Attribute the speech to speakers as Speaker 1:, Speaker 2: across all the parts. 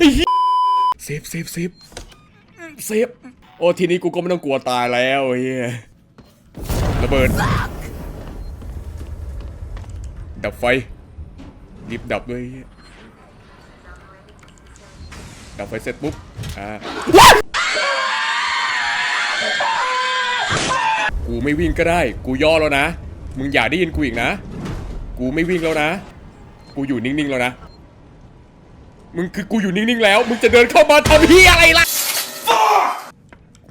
Speaker 1: ไอ้เหี้ยเซฟเซฟเซฟเซฟโอ้ทีนี้กูก็ไม่ต้องกลัวตายแล้วเฮียระเบิด ดับไฟรีบดับด้วยไอ้เหี้ยดับไฟเสร็จปุ๊บอ่ากูไม่วิ่งก็ได้ กูย่อแล้วนะ มึงอย่าได้ยินกูอีกนะ กูไม่วิ่งแล้วนะ กูอยู่นิ่งๆแล้วนะ มึงคือกูอยู่นิ่งๆแล้ว มึงจะเดินเข้ามาทำเฮียอะไรล่ะ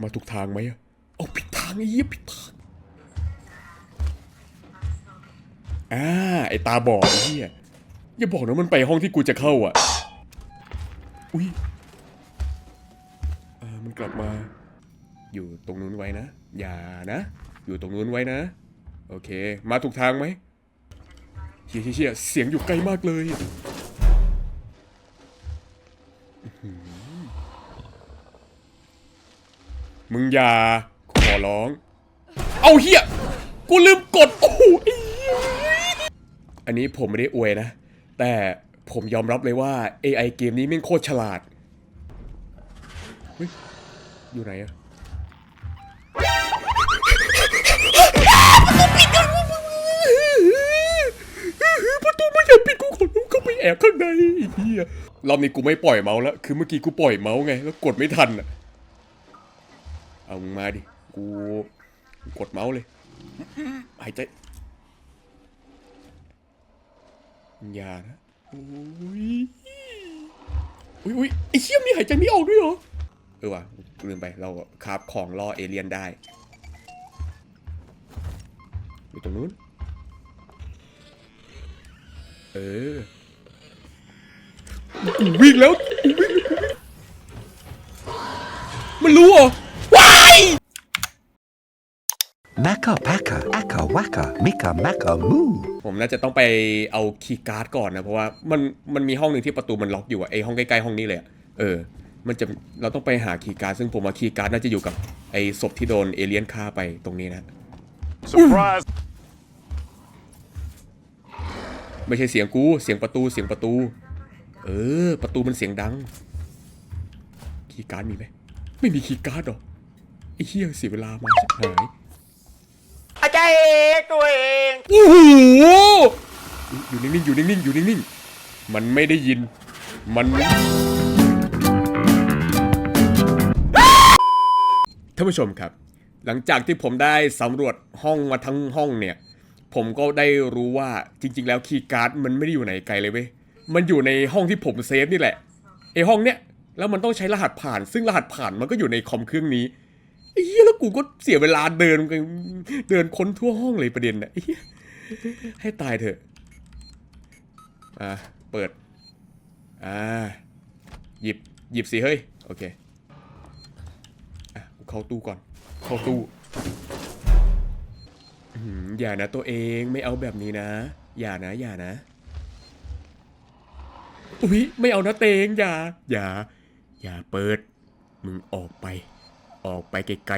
Speaker 1: มาถูกทางไหมอะเอาผิดทางไอ้เหี้ยผิดทางอ่าไอตาบอดไอ้เหี้ยอย่าบอกนะมันไปห้องที่กูจะเข้าอะ อุ้ยอ่ามันกลับมา อยู่ตรงนู้นไว้นะ อย่านะ อยู่ตรงนู้นไว้นะ โอเค มาถูกทางไหมเชี่ยเชี่ยเชี่ยเสียงอยู่ใกล้มากเลย มึงอย่าขอร้อง เอาเฮียกูลืมกดโอ้โหอันนี้ผมไม่ได้อวยนะ แต่ผมยอมรับเลยว่า AI เกมนี้แม่งโคตรฉลาดอยู่ไหนอะประตูไม่อย่าปิดกูขอรู้เข้าไปแอบข้างในไอ้เหี้ยรอบนี้กูไม่ปล่อยเมาส์แล้ว คือเมื่อกี้กูปล่อยเมาส์ไง แล้วกดไม่ทันอะ เอามึงมาดิ กูกดเมาส์เลย หายใจ อย่านะโอ้ยอุ้ยอุ้ยไอ้เชี่ยมีหายใจไม่ออกด้วยเหรอ เออว่ะลืมไป เราคราบของล่อเอเลี่ยนได้ อยู่ตรงนู้น เออวิ่งแล้ว มันรู้เหรอ ว้าย
Speaker 2: Macca Packa, Akka Wacka, Mika Macca Moo.
Speaker 1: ผมน่าจะต้องไปเอาคีย์การ์ดก่อนนะ เพราะว่ามันมันมีห้องหนึ่งที่ประตูมันล็อกอยู่อะไอห้องใกล้ๆห้องนี้เลยอะเออ มันจะเราต้องไปหาคีย์การ์ดซึ่งผมว่าคีย์การ์ดน่าจะอยู่กับไอศพที่โดนเอเลี่ยนฆ่าไปตรงนี้นะ
Speaker 3: Surprise!
Speaker 1: ไม่ใช่เสียงกูเสียงประตูเสียงประตู เออ ประตูมันเสียงดัง คีย์การ์ดมีไหมไม่มีคีย์การ์ดหรอไอ้เหี้ยเสียเวลามาชิบหาย
Speaker 3: อาจเอกตัวเอง
Speaker 1: โอ้โหอยู่นิ่งๆอยู่นิ่งๆอยู่นิ่งๆมันไม่ได้ยิน มันท่านผู้ชมครับ หลังจากที่ผมได้สำรวจห้องมาทั้งห้องเนี่ย ผมก็ได้รู้ว่าจริง ๆ แล้วคีย์การ์ดมันไม่ได้อยู่ไหนไกลเลยเว้ยมันอยู่ในห้องที่ผมเซฟนี่แหละไอห้องเนี้ยแล้วมันต้องใช้รหัสผ่าน ซึ่งรหัสผ่านมันก็อยู่ในคอมเครื่องนี้ เหี้ยแล้วกูก็เสียเวลาเดินเดินค้นทั่วห้องเลยประเด็นเหี้ยให้ตายเถอะ อ่า เปิด อ่า หยิบ หยิบสิเฮ้ย โอเค อะเข้าตู้ก่อน เข้าตู้อื้อหืออย่านะตัวเองไม่เอาแบบนี้นะ อย่านะ อย่านะ อุ๊ย ไม่เอานะเตงอย่า อย่า อย่าเปิด มึงออกไป ออกไปไกล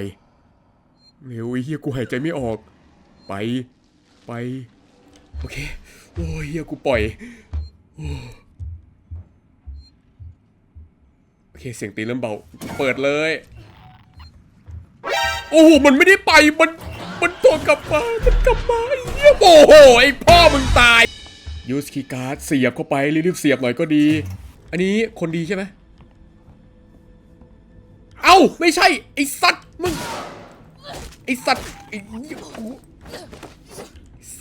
Speaker 1: ๆเร็วไอ้เฮียกูหายใจไม่ออก ไป ไป โอเค โอ้ยเฮียกูปล่อยโอเคเสียงตีเริ่มเบา เปิดเลย โอ้โห มันไม่ได้ไป มัน มันโดนกลับมา มันกลับมาไอ้เหี้ยโอ้โห ไอ้พ่อมึงตาย ยูสคีการ์ดเสียบเข้าไปรีบๆเสียบหน่อยก็ดี อันนี้คนดีใช่ไหม เอ้าไม่ใช่ไอ้สัตว์มึงไอ้สัตว์ไอ้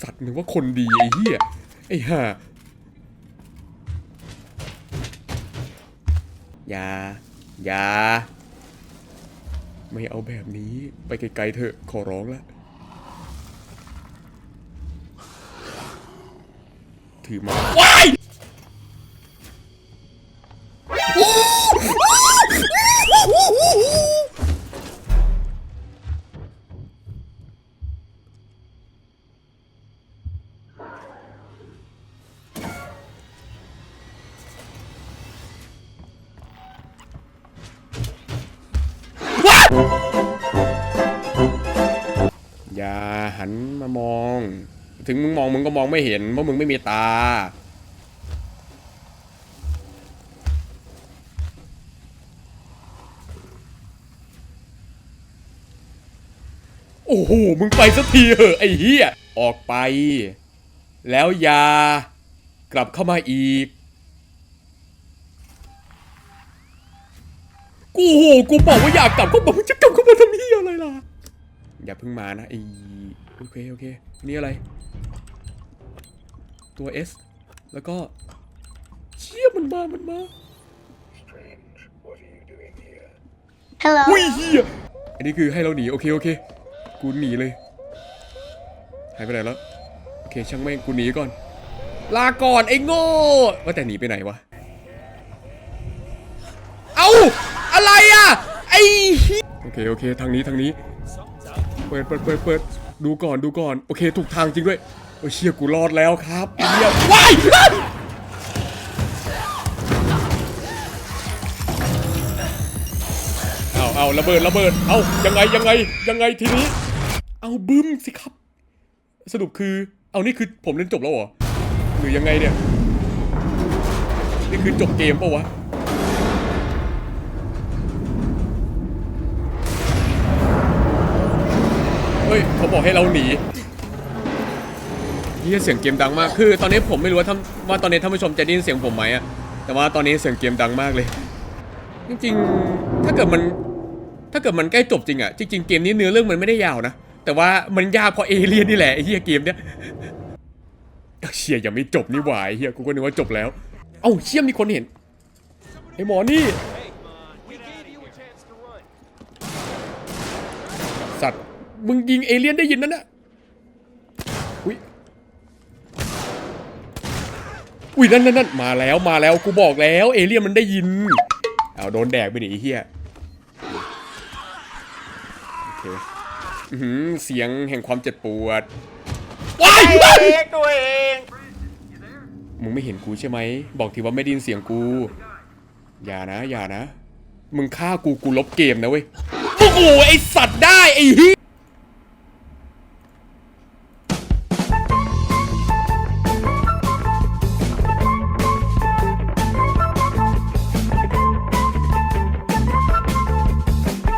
Speaker 1: สัตว์นึกว่าคนดีไอ้เหี้ยไอ้ห่าอย่าอย่าไม่เอาแบบนี้ไปไกลๆเถอะขอร้องละถือมาว้าย หันมามอง ถึงมึงมองมึงก็มองไม่เห็นเพราะมึงไม่มีตา โอ้โห มึงไปสักทีเหอะไอ้เหี้ย ออกไป แล้วยากลับเข้ามาอีก กูโหกูบอกว่าอยากกลับเข้ามามึงจะกลับเข้ามาทำเหี้ยอะไรล่ะ อย่าเพิ่งมานะไอ้ โอเค โอเค นี่อะไร ตัว S แล้วก็ เชี่ยมันมา มันมา
Speaker 4: Hello.
Speaker 1: อุ้ยเฮียอันนี้คือให้เราหนี โอเค โอเค กูหนีเลย หายไปไหนแล้ว โอเค ช่างแม่งกูหนีก่อน ลาก่อนไอ้โง่ว่าแต่หนีไปไหนวะ เอาอะไรอะ ไอ้เหี้ยโอเค โอเค ทางนี้ ทางนี้ เปิด เปิด เปิด เปิด ดูก่อนดูก่อน โอเคถูกทางจริงด้วย โอ้ยเชี่ยกูรอดแล้วครับไอ้เหี้ยว้ายเอาเอาระเบิดระเบิด เอายังไงยังไงยังไงทีนี้ เอาบึ้มสิครับ สรุปคือ เอานี่คือผมเล่นจบแล้วเหรอ หรือยังไงเนี่ย นี่คือจบเกมปะวะ เฮ้ยเขาบอกให้เราหนีเฮียเสียงเกมดังมาก คือ ตอนนี้ผมไม่รู้ว่าท่านว่าตอนนี้ท่านผู้ชมจะได้ยินเสียงผมไหมอะแต่ว่าตอนนี้เสียงเกมดังมากเลย จริงๆ ถ้าเกิดมัน ถ้าเกิดมันใกล้จบจริงอะจริงๆ เกมนี้เนื้อเรื่องมันไม่ได้ยาวนะ แต่ว่ามันยากเพราะเอเลี่ยนนี่แหละไอ้เฮียเกมเนี้ยเชียยังไม่จบนี่หว่าไอ้เฮียกูก็นึกว่าจบแล้ว เอ้าเชี่ยมีคนเห็นไอ้หมอนี่ สัตว์ มึงยิงเอเลี่ยนได้ยินนั่นน่ะอุ้ยอุ้ยนั่นนั่นนั่นมาแล้วมาแล้วกูบอกแล้วเอเลี่ยนมันได้ยินเอาโดนแดกไปดิไอ้เหี้ยโอเคอื้อหือเสียงแห่งความเจ็บปวดว้าย
Speaker 3: ไอ้เอกตัวเอง
Speaker 1: มึงไม่เห็นกูใช่ไหม บอกทีว่าไม่ได้ยินเสียงกู อย่านะ อย่านะ มึงฆ่ากูกูลบเกมนะเว้ยโอ้โหไอสัตว์ได้ไอ้เหี้ย